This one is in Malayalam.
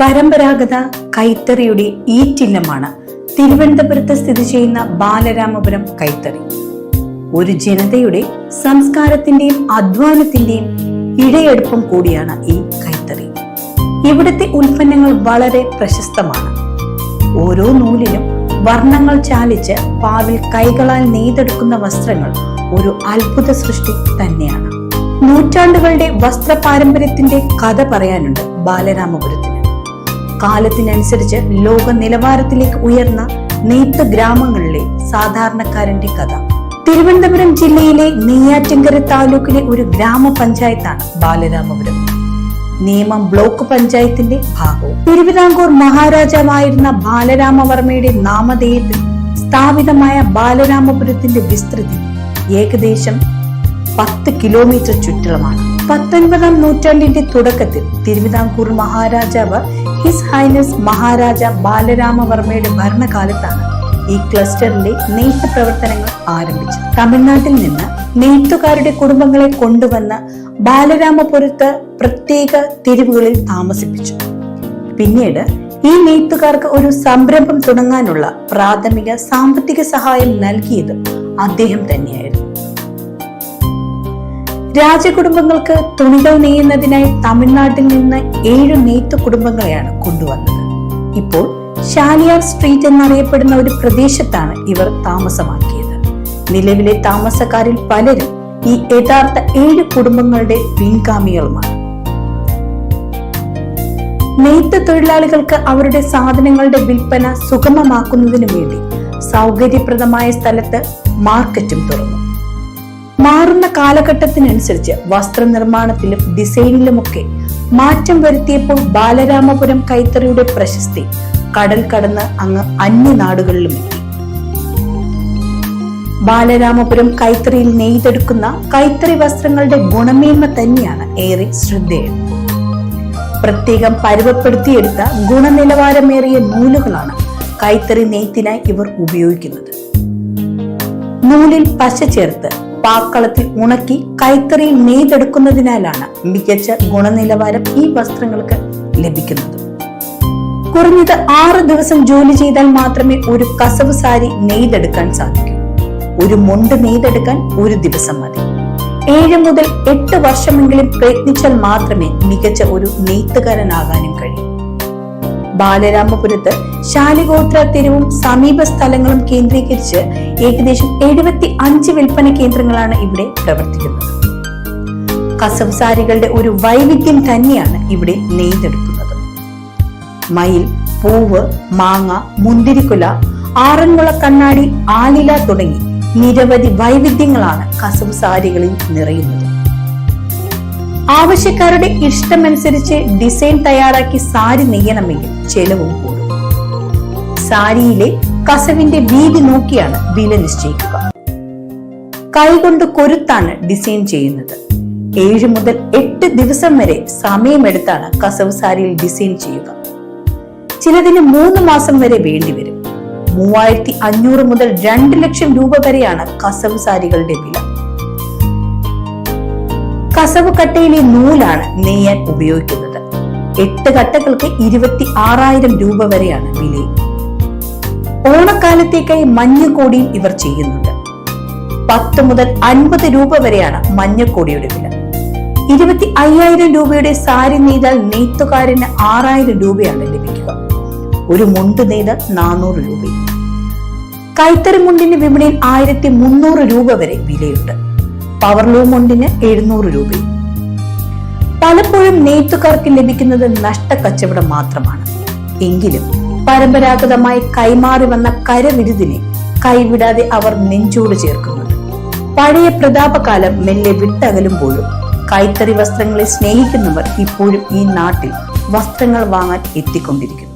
പരമ്പരാഗത കൈത്തറിയുടെ ഈറ്റില്ലമാണ്. തിരുവനന്തപുരത്ത് സ്ഥിതി ചെയ്യുന്ന ബാലരാമപുരം കൈത്തറി. ഒരു ജനതയുടെ സംസ്കാരത്തിന്റെയും അധ്വാനത്തിന്റെയും ഇഴയെടുപ്പം കൂടിയാണ് ഈ കൈത്തറി. ഇവിടുത്തെ ഉൽപ്പന്നങ്ങൾ വളരെ പ്രശസ്തമാണ്. ഓരോ നൂലിലും വർണങ്ങൾ ചാലിച്ച് പാവിൽ കൈകളാൽ നെയ്തെടുക്കുന്ന വസ്ത്രങ്ങൾ ഒരു അത്ഭുത സൃഷ്ടി തന്നെയാണ്. നൂറ്റാണ്ടുകളുടെ വസ്ത്ര പാരമ്പര്യത്തിന്റെ കഥ പറയാനുണ്ട് ബാലരാമപുരത്തിന്. കാലത്തിനനുസരിച്ച് ലോക നിലവാരത്തിലേക്ക് ഉയർന്ന നെയ്ത്ത് ഗ്രാമങ്ങളിലെ സാധാരണക്കാരന്റെ കഥ. തിരുവനന്തപുരം ജില്ലയിലെ നെയ്യാറ്റിങ്കര താലൂക്കിലെ ഒരു ഗ്രാമപഞ്ചായത്താണ് ബാലരാമപുരം. നിയമം ബ്ലോക്ക് പഞ്ചായത്തിന്റെ ഭാഗവും. തിരുവിതാംകൂർ മഹാരാജാവായിരുന്ന ബാലരാമവർമ്മയുടെ നാമധേയത്തിൽ സ്ഥാപിതമായ ബാലരാമപുരത്തിന്റെ വിസ്തൃതി ഏകദേശം പത്ത് കിലോമീറ്റർ ചുറ്റളമാണ്. പത്തൊൻപതാം നൂറ്റാണ്ടിന്റെ തുടക്കത്തിൽ തിരുവിതാംകൂർ മഹാരാജാവ് ഹിസ് ഹൈനസ് മഹാരാജ ബാലരാമവർമ്മയുടെ ഭരണകാലത്താണ് ഈ ക്ലസ്റ്ററിലെ നെയ്ത്ത് പ്രവർത്തനങ്ങൾ ആരംഭിച്ചത്. തമിഴ്നാട്ടിൽ നിന്ന് നെയ്ത്തുകാരുടെ കുടുംബങ്ങളെ കൊണ്ടുവന്ന് ബാലരാമപുരത്ത് പ്രത്യേക തെരുവുകളിൽ താമസിപ്പിച്ചു. പിന്നീട് ഈ നെയ്ത്തുകാർക്ക് ഒരു സംരംഭം തുടങ്ങാനുള്ള പ്രാഥമിക സാമ്പത്തിക സഹായം നൽകിയത് അദ്ദേഹം തന്നെയായിരുന്നു. രാജകുടുംബങ്ങൾക്ക് തുണികൾ നെയ്യുന്നതിനായി തമിഴ്നാട്ടിൽ നിന്ന് ഏഴ് നെയ്ത്ത് കുടുംബങ്ങളെയാണ് കൊണ്ടുവന്നത്. ഇപ്പോൾ ഷാലിയാർ സ്ട്രീറ്റ് എന്നറിയപ്പെടുന്ന ഒരു പ്രദേശത്താണ് ഇവർ താമസമാക്കിയത്. നിലവിലെ താമസക്കാരിൽ പലരും ഈ യഥാർത്ഥ ഏഴ് കുടുംബങ്ങളുടെ പിൻഗാമികളുമാണ്. നെയ്ത്ത് തൊഴിലാളികൾക്ക് അവരുടെ സാധനങ്ങളുടെ വിൽപ്പന സുഗമമാക്കുന്നതിനു വേണ്ടി സൗകര്യപ്രദമായ സ്ഥലത്ത് മാർക്കറ്റും തുറന്നു. മാറുന്ന കാലഘട്ടത്തിനനുസരിച്ച് വസ്ത്രനിർമ്മാണത്തിലും ഡിസൈനിലുമൊക്കെ മാറ്റം വരുത്തിയപ്പോൾ ബാലരാമപുരം കൈത്തറിയുടെ പ്രശസ്തി കടൽ കടന്ന് അങ്ങ് അന്യനാടുകളിലും എത്തി. ബാലരാമപുരം കൈത്തറിയിൽ നെയ്തെടുക്കുന്ന കൈത്തറി വസ്ത്രങ്ങളുടെ ഗുണമേന്മ തന്നെയാണ് ഏറെ ശ്രദ്ധേയം. പ്രത്യേകം പരുവപ്പെടുത്തിയെടുത്ത ഗുണനിലവാരമേറിയ നൂലുകളാണ് കൈത്തറി നെയ്ത്തിനായി ഇവർ ഉപയോഗിക്കുന്നത്. നൂലിൽ പശ ചേർത്ത് പാക്കളത്തിൽ ഉണക്കി കൈത്തറിയിൽ നെയ്തെടുക്കുന്നതിനാലാണ് മികച്ച ഗുണനിലവാരം ഈ വസ്ത്രങ്ങൾക്ക് ലഭിക്കുന്നത്. കുറഞ്ഞത് ആറ് ദിവസം ജോലി ചെയ്താൽ മാത്രമേ ഒരു കസവ് സാരി നെയ്തെടുക്കാൻ സാധിക്കൂ. ഒരു മുണ്ട് നെയ്തെടുക്കാൻ ഒരു ദിവസം മതി. ഏഴ് മുതൽ എട്ട് വർഷമെങ്കിലും പ്രയത്നിച്ചാൽ മാത്രമേ മികച്ച ഒരു നെയ്ത്തുകാരനാകാനും കഴിയൂ. ബാലരാമപുരത്ത് ശാലിഗോത്ര തെരുവും സമീപ സ്ഥലങ്ങളും കേന്ദ്രീകരിച്ച് ഏകദേശം എഴുപത്തി അഞ്ച് വിൽപ്പന കേന്ദ്രങ്ങളാണ് ഇവിടെ പ്രവർത്തിക്കുന്നത്. കസവ് സാരികളുടെ ഒരു വൈവിധ്യം തന്നെയാണ് ഇവിടെ നെയ്തെടുക്കുന്നത്. മയിൽ പൂവ് മാങ്ങ മുന്തിരിക്കുല ആറന്മുള കണ്ണാടി ആലില തുടങ്ങി നിരവധി വൈവിധ്യങ്ങളാണ് കസവ് സാരികളിൽ നിറയുന്നത്. ആവശ്യക്കാരുടെ ഇഷ്ടമനുസരിച്ച് ഡിസൈൻ തയ്യാറാക്കി സാരി നെയ്യണമെങ്കിൽ ചെലവും കൂടും. സാരിയിലെ കസവിന്റെ വീതി നോക്കിയാണ് വില നിശ്ചയിക്കുക. കൈകൊണ്ട് കൊരുത്താണ് ഡിസൈൻ ചെയ്യുന്നത്. ഏഴ് മുതൽ എട്ട് ദിവസം വരെ സമയമെടുത്താണ് കസവ് സാരിയിൽ ഡിസൈൻ ചെയ്യുക. ചിലതിന് മൂന്ന് മാസം വരെ വേണ്ടിവരും മൂവായിരത്തി അഞ്ഞൂറ് മുതൽ രണ്ട് ലക്ഷം രൂപ വരെയാണ് കസവ് സാരികളുടെ വില. കസവ് കട്ടയിലെ നൂലാണ് നെയ്യാൻ ഉപയോഗിക്കുന്നത്. എട്ട് കട്ടകൾക്ക് ഇരുപത്തി ആറായിരം രൂപ വരെയാണ് വില. ഓണക്കാലത്തേക്കായി മഞ്ഞക്കോടിയും ഇവർ ചെയ്യുന്നുണ്ട്. പത്ത് മുതൽ അൻപത് രൂപ വരെയാണ് മഞ്ഞക്കോടിയുടെ വില. ഇരുപത്തി അയ്യായിരം രൂപയുടെ സാരി നെയ്താൽ നെയ്ത്തുകാരന് ആറായിരം രൂപയാണ് ലഭിക്കുക. ഒരു മുണ്ട് നെയ്ത് നാനൂറ് രൂപ കൈത്തറി മുണ്ടിന്റെ വിപണിയിൽ ആയിരത്തി മുന്നൂറ് രൂപ വരെ വിലയുണ്ട്. പവർലൂ മുണ്ടിന് എഴുന്നൂറ് രൂപയും പലപ്പോഴും നെയ്ത്തുകാർക്ക് ലഭിക്കുന്നത് നഷ്ടക്കച്ചവടം മാത്രമാണ്. എങ്കിലും പരമ്പരാഗതമായി കൈമാറി വന്ന കരവിരുതിനെ കൈവിടാതെ അവർ നെഞ്ചോട് ചേർക്കുന്നുണ്ട്. പഴയ പ്രതാപകാലം മെല്ലെ വിട്ടകലുമ്പോഴും കൈത്തറി വസ്ത്രങ്ങളെ സ്നേഹിക്കുന്നവർ ഇപ്പോഴും ഈ നാട്ടിൽ വസ്ത്രങ്ങൾ വാങ്ങാൻ എത്തിക്കൊണ്ടിരിക്കുന്നു.